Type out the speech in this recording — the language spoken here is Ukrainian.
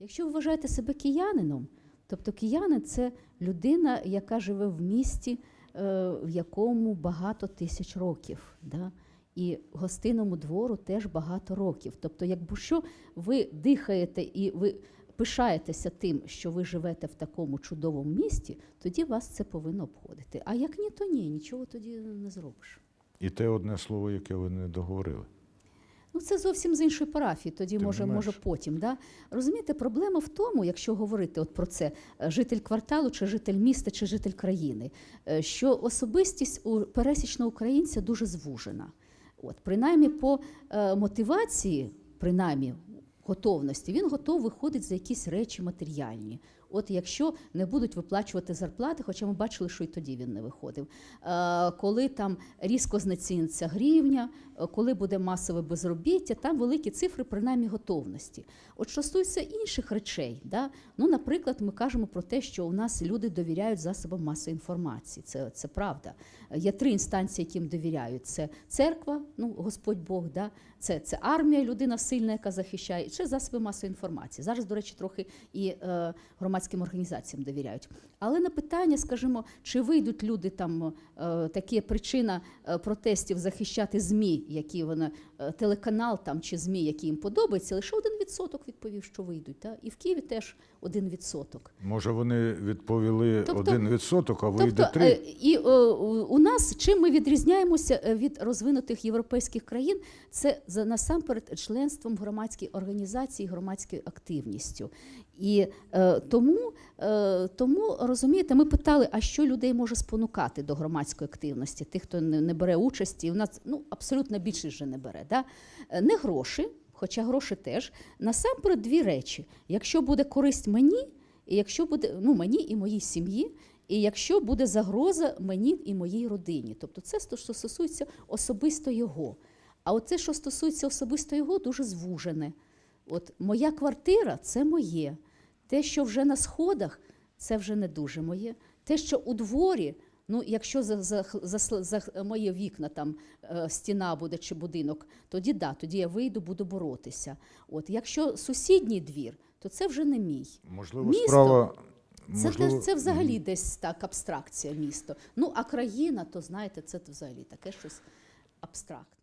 Якщо ви вважаєте себе киянином, тобто киянин це людина, яка живе в місті, е, в якому багато тисяч років. Да? І гостинному двору теж багато років. Тобто, якби що ви дихаєте і ви пишаєтеся тим, що ви живете в такому чудовому місті, тоді вас це повинно обходити. А як ні, то ні, нічого тоді не зробиш. І те одне слово, яке ви не договорили. Ну, це зовсім з іншої парафії, тоді Тим може, може потім. Да? Розумієте, проблема в тому, якщо говорити от про це, е, житель кварталу, чи житель міста, чи житель країни, е, що особистість у пересічного українця дуже звужена. От, принаймні по е, мотивації, принаймні готовності, він готов виходить за якісь речі матеріальні. От якщо не будуть виплачувати зарплати, хоча ми бачили, що і тоді він не виходив. Е, коли там різко знеціниться гривня, е, коли буде масове безробіття, там великі цифри, принаймні готовності. От що стосується інших речей, да? ну, наприклад, ми кажемо про те, що у нас люди довіряють засобам масової інформації. Це, це правда. Є три інстанції, яким довіряють: це церква, ну Господь Бог, да? це, це армія, людина сильна, яка захищає, і це засоби масової інформації. Зараз, до речі, трохи і е, громадським організаціям довіряють. Але на питання, скажімо, чи вийдуть люди там е, такі причина е, протестів захищати ЗМІ, які вони е, телеканал там чи ЗМІ, які їм подобаються, лише один відсоток відповів, що вийдуть. Да? І в Києві теж один відсоток. Може, вони відповіли Тобто- один відсоток, а вийде Тобто, три. е, і у нас чим ми відрізняємося від розвинутих європейських країн, це за насамперед членством громадській організації, громадською активністю. І е, тому, е, тому розумієте, ми питали, а що людей може спонукати до громадської активності, тих, хто не, бере участі. У нас ну абсолютно більшість вже не бере. Да? Е, Не гроші, хоча гроші теж. Насамперед дві речі: якщо буде користь мені. І якщо буде ну, мені і моїй сім'ї, і якщо буде загроза мені і моїй родині. Тобто це що стосується особисто його. А от те, що стосується особисто його, дуже звужене. От моя квартира це моє. Те, що вже на сходах, це вже не дуже моє. Те, що у дворі, ну якщо за, за, за, за мої вікна там е, стіна буде чи будинок, тоді да, тоді я вийду, буду боротися. От якщо сусідній двір, то це вже не мій. Можливо, місто- справа. Це, можливо, це взагалі десь так абстракція місто. Ну а країна, то знаєте, це взагалі таке щось абстрактне.